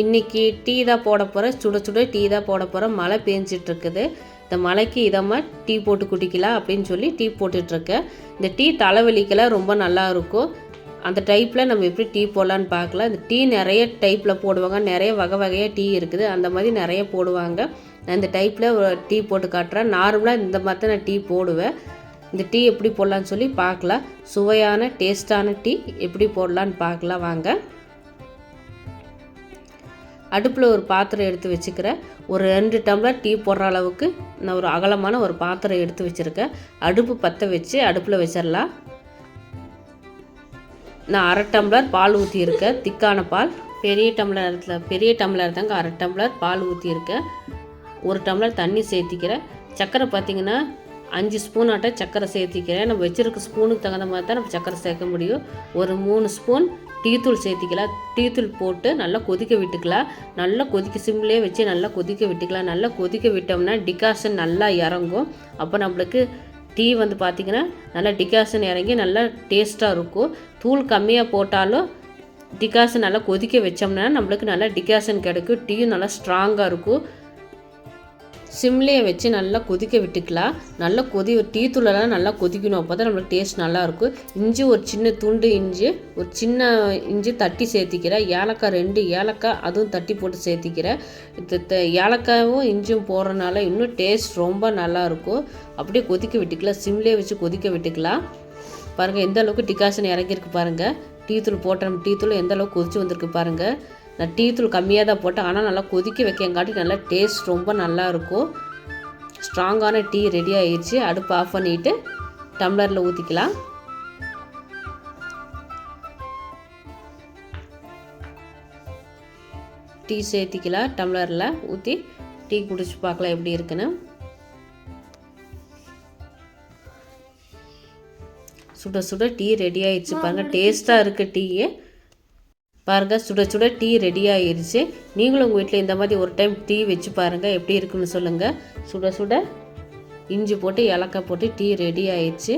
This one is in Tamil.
இன்றைக்கி டீ தான் போட போகிறேன் சுட சுட டீ தான் போட போகிறேன் மழை பேஞ்சிட்ருக்குது. இந்த மழைக்கு இதமாக டீ போட்டு குடிக்கலாம் அப்படின்னு சொல்லி டீ போட்டுட்ருக்கேன். இந்த டீ தலைவலிக்கெல்லாம் ரொம்ப நல்லா இருக்கும். அந்த டைப்பில் நம்ம எப்படி டீ போடலான்னு பார்க்கலாம். இந்த டீ நிறைய டைப்பில் போடுவாங்க. நிறைய வகை வகையாக டீ இருக்குது. அந்த மாதிரி நிறைய போடுவாங்க. நான் இந்த டைப்பில் டீ போட்டு காட்டுறேன். நார்மலாக இந்த மாதிரி தான் நான் டீ போடுவேன். இந்த டீ எப்படி போடலான்னு சொல்லி பார்க்கலாம். சுவையான டேஸ்டான டீ எப்படி போடலான்னு பார்க்கலாம். வாங்க. அடுப்பில் ஒரு பாத்திரம் எடுத்து வச்சுக்கிறேன். ஒரு ரெண்டு டம்ளர் டீ போடுற அளவுக்கு நான் ஒரு அகலமான ஒரு பாத்திரம் எடுத்து வச்சுருக்கேன். அடுப்பு பற்ற வச்சு அடுப்பில் வச்சிடலாம் நான் அரை டம்ளர் பால் ஊற்றியிருக்கேன் திக்கான பால். பெரிய டம்ளரத்தில் பெரிய டம்ளர் தாங்க அரை டம்ளர் பால் ஊற்றியிருக்கேன் ஒரு டம்ளர் தண்ணி சேர்த்திக்கிறேன். சர்க்கரை பார்த்திங்கன்னா அஞ்சு ஸ்பூன் ஆட்ட சர்க்கரை சேர்த்திக்கிறேன். நம்ம வச்சுருக்க ஸ்பூனுக்கு தகுந்த மாதிரி தான் நம்ம சர்க்கரை சேர்க்க முடியும். ஒரு மூணு ஸ்பூன் டீத்தூள் சேர்த்திக்கலாம். டீத்தூள் போட்டு நல்லா கொதிக்க விட்டுக்கலாம் நல்லா கொதிக்க சிம்லேயே வச்சு நல்லா கொதிக்க விட்டுக்கலாம் நல்லா கொதிக்க விட்டோம்னா டிகாஷன் நல்லா இறங்கும். அப்போ நம்மளுக்கு டீ வந்து பார்த்திங்கன்னா நல்லா டிகாஷன் இறங்கி நல்லா டேஸ்ட்டாக இருக்கும். தூள் கம்மியாக போட்டாலும் டிகாஷன் நல்லா கொதிக்க வச்சோம்னா நம்மளுக்கு நல்லா டிகாஷன் கிடைக்கும். டீயும் நல்லா ஸ்ட்ராங்காக இருக்கும். சிம்லேயே வச்சு நல்லா கொதிக்க விட்டுக்கலாம். நல்லா கொதி டீ தூளெல்லாம் நல்லா கொதிக்கணும். அப்போ தான் நம்மளுக்கு டேஸ்ட் நல்லாயிருக்கும். இஞ்சி ஒரு சின்ன துண்டு இஞ்சி ஒரு சின்ன இஞ்சி தட்டி சேர்த்திக்கிறேன். ஏலக்காய் ரெண்டு ஏலக்காய் அதுவும் தட்டி போட்டு சேர்த்திக்கிறேன். ஏலக்காயும் இஞ்சியும் போடுறதுனால இன்னும் டேஸ்ட் ரொம்ப நல்லாயிருக்கும். அப்படியே கொதிக்க விட்டுக்கலாம். சிம்லேயே வச்சு கொதிக்க விட்டுக்கலாம். பாருங்கள் எந்த அளவுக்கு டிகாஷன் இறங்கியிருக்கு பாருங்கள் டீ தூள் போட்ட நம்ம டீ தூள் எந்த அளவுக்கு கொதிச்சு வந்திருக்கு பாருங்கள் நான் டீ தூள் கம்மியாக தான் போட்டேன். ஆனால் நல்லா கொதிக்க வைக்கங்காட்டி நல்லா டேஸ்ட் ரொம்ப நல்லா இருக்கும். ஸ்ட்ராங்கான டீ ரெடி ஆயிடுச்சு அடுப்பு ஆஃப் பண்ணிவிட்டு டம்ளரில் ஊற்றிக்கலாம் டீ சேர்த்திக்கலாம் டம்ளரில் ஊற்றி டீ குடிச்சு பார்க்கலாம் எப்படி இருக்குன்னு. சுட சுட டீ ரெடி ஆயிடுச்சு பாருங்கள் டேஸ்ட்டாக இருக்குது டீயே. பாருங்கள் சுட சுட டீ ரெடி ஆயிடுச்சு நீங்களும் உங்கள் வீட்டில் இந்த மாதிரி ஒரு டைம் டீ வச்சு பாருங்கள் எப்படி இருக்குன்னு சொல்லுங்கள் சுட சுட இஞ்சி போட்டு ஏலக்காய் போட்டு டீ ரெடி ஆயிடுச்சு